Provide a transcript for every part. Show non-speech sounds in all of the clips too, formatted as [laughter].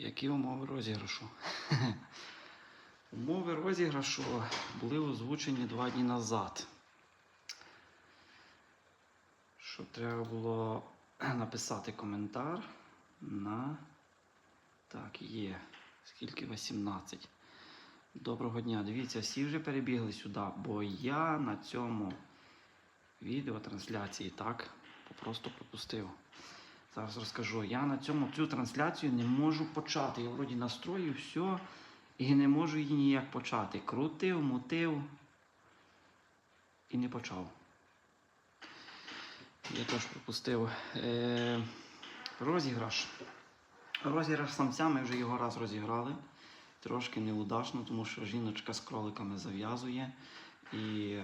Які умови розіграшу? [laughs] Умови розіграшу були озвучені два дні назад. Що треба було [clears throat] написати коментар на. Так, є. Скільки 18. Доброго дня. Дивіться, всі вже перебігли сюди, бо я на цьому відеотрансляції так просто пропустив. Зараз розкажу. Я на цьому цю трансляцію не можу почати. Я вроді настрою все і не можу її ніяк почати. Крутив, мутив і не почав. Я теж пропустив е, розіграш. Розіграш самця ми вже його раз розіграли. Трошки неудачно, тому що жіночка з кроликами зав'язує. І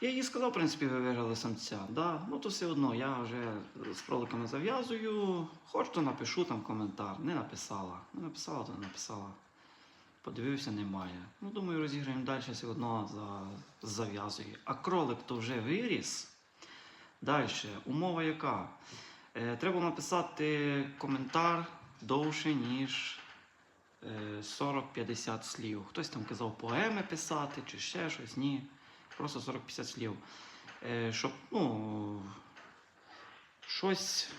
я їй сказав, в принципі, ви виграли самця. Да? Ну то все одно, я вже з кроликами зав'язую. Хоч то напишу там коментар. Не написала. Не написала, то не написала. Подивився, немає. Ну, думаю, розіграємо далі, все одно за... зав'язує. А кролик то вже виріс. Далі, умова яка? Е, треба написати коментар довше, ніж е, 40-50 слів. Хтось там казав поеми писати чи ще щось. Ні. Просто 40-50 слів. Е, щоб, ну, щось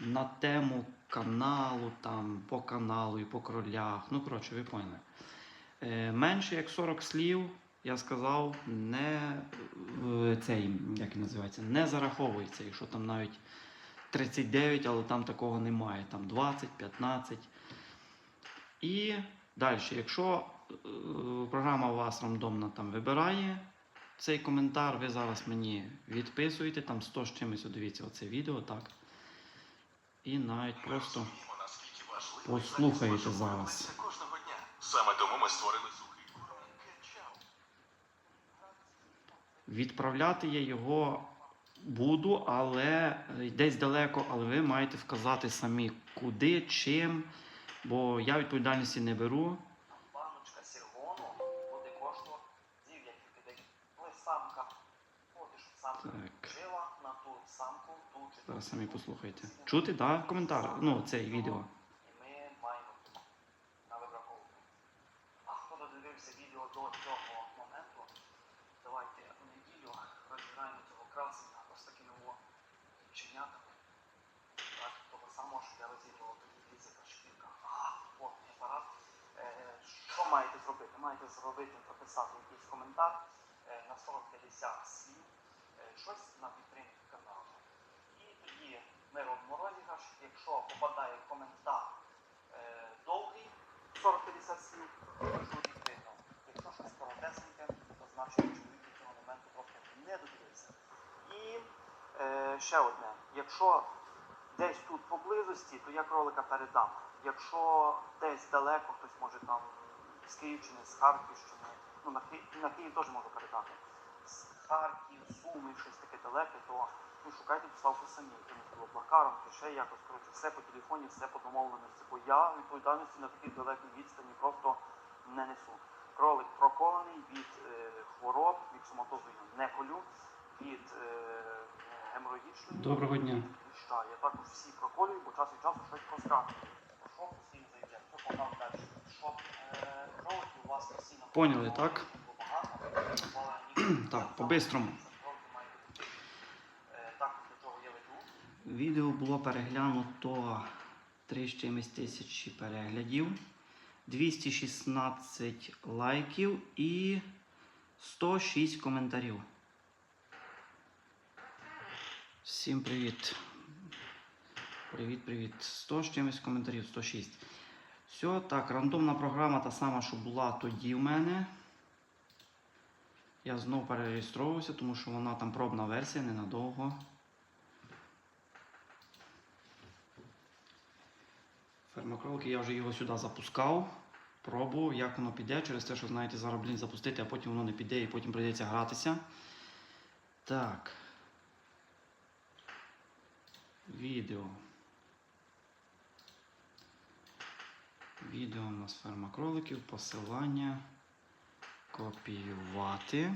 на тему каналу, там, по каналу і по кролях. Ну, коротше, ви поняли. Е, менше як 40 слів, я сказав, не е, цей, як називається, не зараховується. Якщо там навіть 39, але там такого немає. Там 20, 15. І далі, якщо програма у вас рандомно там вибирає цей коментар, ви зараз мені відписуєте, там 100 з чимось, дивіться оце відео, так. І навіть просто послухаєте зараз. Саме тому ми створили сухий. Відправляти я його буду, але е, десь далеко, але ви маєте вказати самі, куди, чим, бо я відповідальності не беру. Зараз самі послухайте. Чути, так? Коментар. Ну, це відео. Ми маємо на вибраковку. А хто додивився відео до цього моменту, давайте у неділю розіграємо цього красення ось такими чинятами. Так, того самого, що я розігрував тоді фізика шкірка. Е, що маєте зробити? Маєте зробити, написати якийсь коментар е, на 40-50 слів, е, щось на підтримку тоді ми робимо розіграш. Якщо попадає коментар е, довгий, 40-50 слів, чоловік виграв. Якщо щось коротесеньке, то значить чоловік до цього моменту просто не додивився. І е, ще одне, якщо десь тут поблизості, то я кролика передам. Якщо десь далеко, хтось може там з Київщини, з Харківщини, ну на Київ, на Київ теж можу передати. З Харків, Суми, щось таке далеке, то ну, шукайте доставку самі, якимось було плакаром, чи ще якось, коротше, все по телефоні, все по домовленості. Бо я відповідальності на такій далекій відстані просто не несу. Кролик проколений від е, хвороб, від соматозою не колю, від е, геморроїчної. Доброго дня. Ліща. Я також всі проколюю, бо час від часу щось проскакує. Що всім зайде, що погнав далі. Щоб е, кролики у вас постійно Поняли, так? [clears throat] Так, по-бистрому. кролики мають бути. Е, Також до чого я веду. Відео було переглянуто 3 з чимось тисячі переглядів, 216 лайків і 106 коментарів. Всім привіт. Привіт, привіт. 100 з чимось коментарів, 106. Все, так, рандомна програма та сама, що була тоді в мене. Я знову перереєстровувався, тому що вона там пробна версія ненадовго. Фермакролки, я вже його сюди запускав, пробував, як воно піде, через те, що знаєте, зараз блін запустити, а потім воно не піде і потім прийдеться гратися. Так. Відео. Відео у нас ферма кроликів, посилання. Копіювати.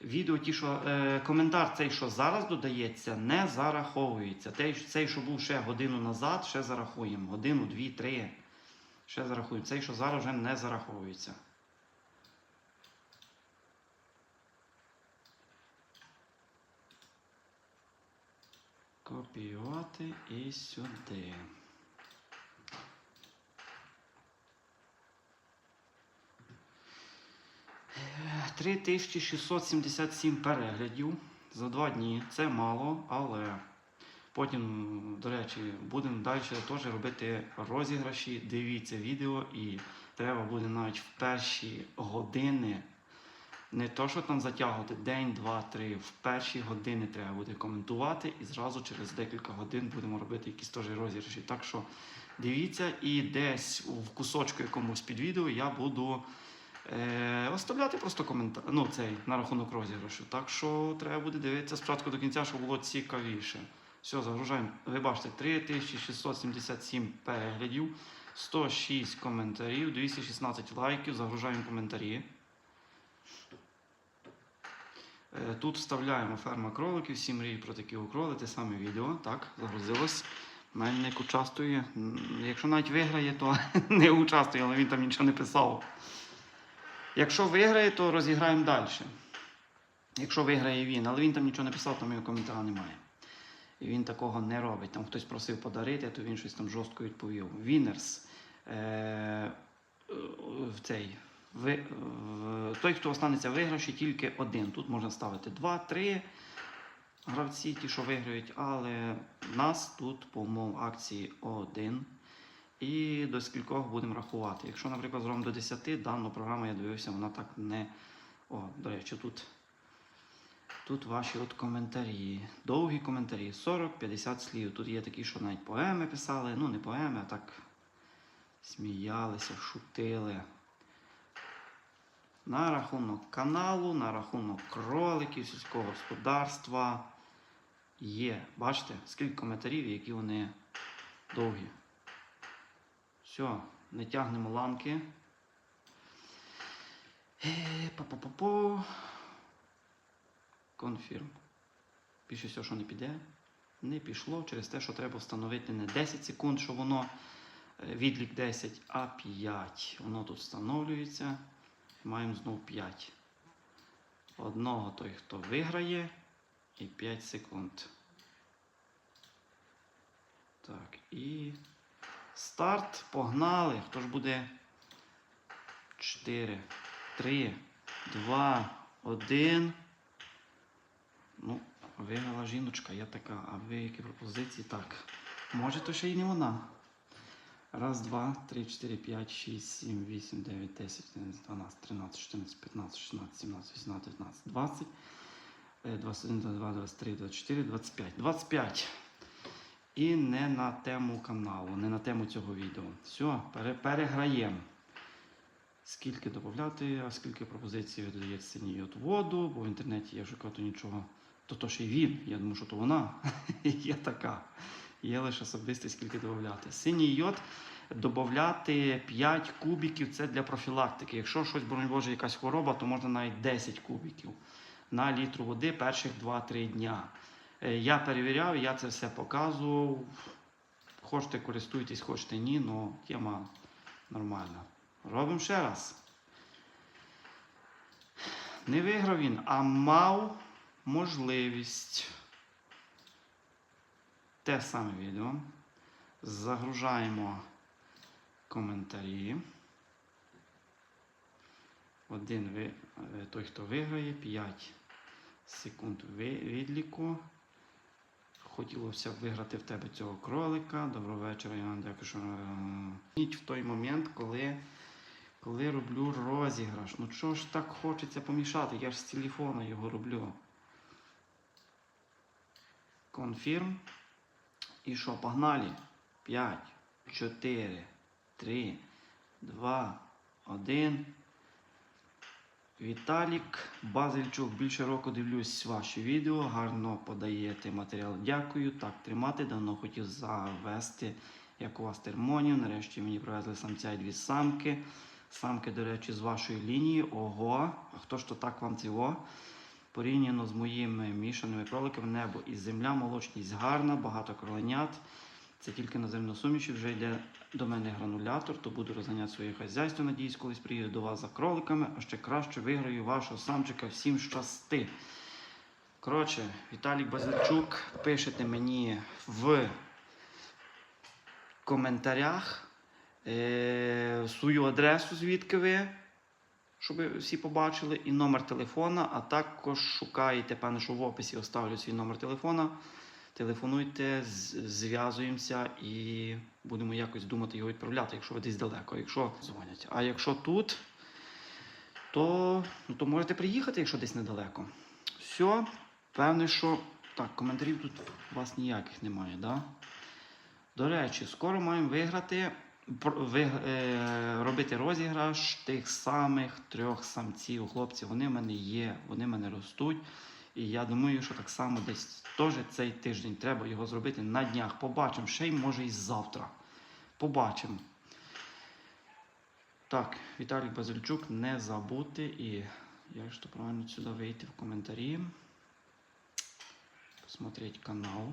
Відео, ті, що е, коментар цей, що зараз додається, не зараховується. Цей, цей, що був ще годину назад, ще зарахуємо. Годину, дві, три. Ще зарахуємо. Цей, що зараз вже не зараховується. Копіювати і сюди. Е, 3677 переглядів за два дні. Це мало, але потім, до речі, будемо далі теж робити розіграші. Дивіться відео і треба буде навіть в перші години. Не то, що там затягувати день, два, три. В перші години треба буде коментувати, і зразу через декілька годин будемо робити якісь теж розіграші. Так що дивіться, і десь в кусочку якомусь під відео я буду е, оставляти просто коментар. Ну, цей на рахунок розіграшу. Так що треба буде дивитися спочатку до кінця, щоб було цікавіше. Все, загружаємо. Ви бачите, 3677 переглядів, 106 коментарів, 216 лайків. Загружаємо коментарі. Е, Тут вставляємо ферма кроликів, всі мріють про такі укроли, те саме відео. Так, загрузилось. Мельник участвує. Якщо навіть виграє, то [laughs] не участвує, але він там нічого не писав. Якщо виграє, то розіграємо далі. Якщо виграє він, але він там нічого не писав, там його коментаря немає. І він такого не робить. Там хтось просив подарити, то він щось там жорстко відповів. Вінерс. Е, е, в цей. Ви, в- той, хто останеться в виграші, тільки один. Тут можна ставити два, три гравці, ті, що виграють, але в нас тут по умов акції один. І до скількох будемо рахувати. Якщо, наприклад, зробимо до 10, дану програму я дивився, вона так не. О, до речі, тут, тут ваші от коментарі. Довгі коментарі. 40-50 слів. Тут є такі, що навіть поеми писали. Ну, не поеми, а так сміялися, шутили. На рахунок каналу, на рахунок кроликів, сільського господарства. Є. Бачите, скільки коментарів, які вони довгі. Все, не тягнемо ланки. Е, Па-па-па-пу. Конфірм. Більше всього, що не піде. Не пішло через те, що треба встановити не 10 секунд, що воно е, відлік 10, а 5. Воно тут встановлюється. Маємо знов 5. Одного той, хто виграє, і 5 секунд. Так, і старт. Погнали. Хто ж буде? 4, 3, 2, 1. Ну, виграла жіночка, я така. А ви які пропозиції? Так. Може, то ще й не вона. Раз, два, три, чотири, п'ять, шість, сім, вісім, дев'ять, десять, дванадцять, тринадцять, чотирнадцять, п'ятнадцять, шістнадцять, сімнадцять, вісімнадцять, дев'ятнадцять, двадцять, е, двадцять один, двадцять два, двадцять три, двадцять чотири, двадцять п'ять. Двадцять п'ять. І не на тему каналу, не на тему цього відео. Все, переграємо. Скільки додати, а скільки пропозицій видає синій от воду, бо в інтернеті я шукав то нічого. То то ще й він. Я думаю, що то вона. [laughs] Є така. Є лише особистість, скільки додати. Синій йод додати 5 кубиків це для профілактики. Якщо щось, боронь Боже, якась хвороба, то можна навіть 10 кубиків на літру води перших 2-3 дня. Е, Я перевіряв, я це все показував. Хочете користуйтесь, хочете ні, але тема нормальна. Робимо ще раз. Не виграв він, а мав можливість. Те саме відео. Загружаємо коментарі. Один е, той, хто виграє, 5 секунд відліку. Хотілося виграти в тебе цього кролика. Доброго вечора, я вам дякую, що е, Ніч в той момент, коли, коли роблю розіграш. Ну чого ж так хочеться помішати? Я ж з телефона його роблю. Конфірм. І що, погнали? 5, 4, 3, 2, 1. Віталік Базильчук. Більше року дивлюсь ваші відео. Гарно подаєте матеріал. Дякую. Так, тримати. Давно хотів завести, як у вас термонів. Нарешті мені привезли самця і дві самки. Самки, до речі, з вашої лінії. Ого. А хто ж то так вам цього? Порівняно з моїми мішаними кроликами, небо і земля, молочність гарна, багато кроленят. Це тільки на земну вже йде до мене гранулятор, то буду розганяти своє хазяйство. Надіюсь, колись приїду до вас за кроликами, а ще краще виграю вашого самчика. Всім щасти. Коротше, Віталій Базильчук, пишете мені в коментарях е, свою адресу, звідки ви, щоб всі побачили, і номер телефона, а також шукаєте, певно, що в описі оставлю свій номер телефона. Телефонуйте, зв'язуємося і будемо якось думати його відправляти, якщо ви десь далеко. Якщо дзвонять. А якщо тут, то, ну, то можете приїхати, якщо десь недалеко. Все, певне, що. Так, коментарів тут у вас ніяких немає, да? До речі, скоро маємо виграти, ви, е, робити розіграш тих самих трьох самців. Хлопці, вони в мене є, вони в мене ростуть. І я думаю, що так само десь теж цей тиждень треба його зробити на днях. Побачимо, ще й може і завтра. Побачимо. Так, Віталій Базильчук, не забути і як ж то правильно сюди вийти в коментарі. Посмотреть канал.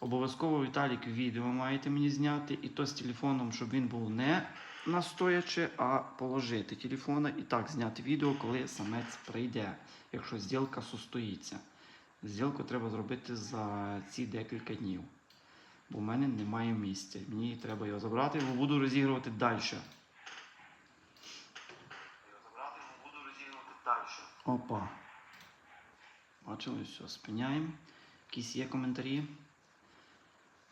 Обов'язково Віталік відео маєте мені зняти, і то з телефоном, щоб він був не настоячи, а положити телефона і так зняти відео, коли самець прийде, якщо зділка состоїться. Зділку треба зробити за ці декілька днів. Бо в мене немає місця. Мені треба його забрати, бо буду розігрувати далі. Забрати, бо буду розігрувати далі. Опа. Бачили, все, спиняємо. Якісь є коментарі.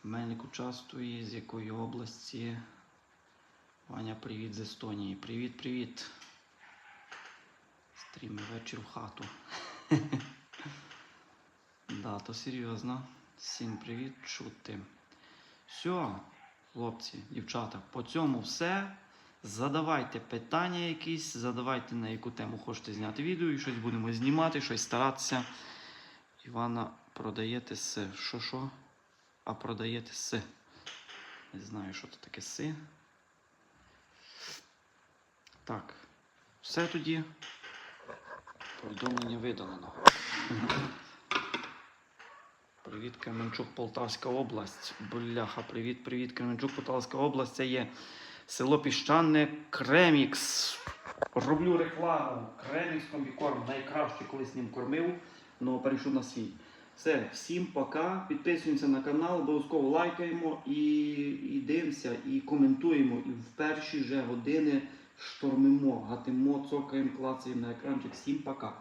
Мельник участвує, з якої області. Ваня, привіт з Естонії. Привіт, привіт. Стріми вечір в хату. [laughs] да, то серйозно. Всім привіт, чути. Все, хлопці, дівчата, по цьому все. Задавайте питання якісь, задавайте на яку тему хочете зняти відео і щось будемо знімати, щось старатися. Івана продаєте си. Що що? А продаєте си. Не знаю, що це таке си. Так. Все тоді. Повідомлення видалено. Привіт, Кременчук, Полтавська область. Бляха, привіт, привіт, Кременчук, Полтавська область. Це є село Піщане Кремікс. Роблю рекламу. Кремікс комбікорм. Найкраще, коли з ним кормив, але перейшов на свій. Все, всім пока. Підписуємося на канал, обов'язково лайкаємо і, і дивимося, і коментуємо. І в перші же години штормимо, гатимо, цокаємо, клацаємо на екранчик. Всім пока.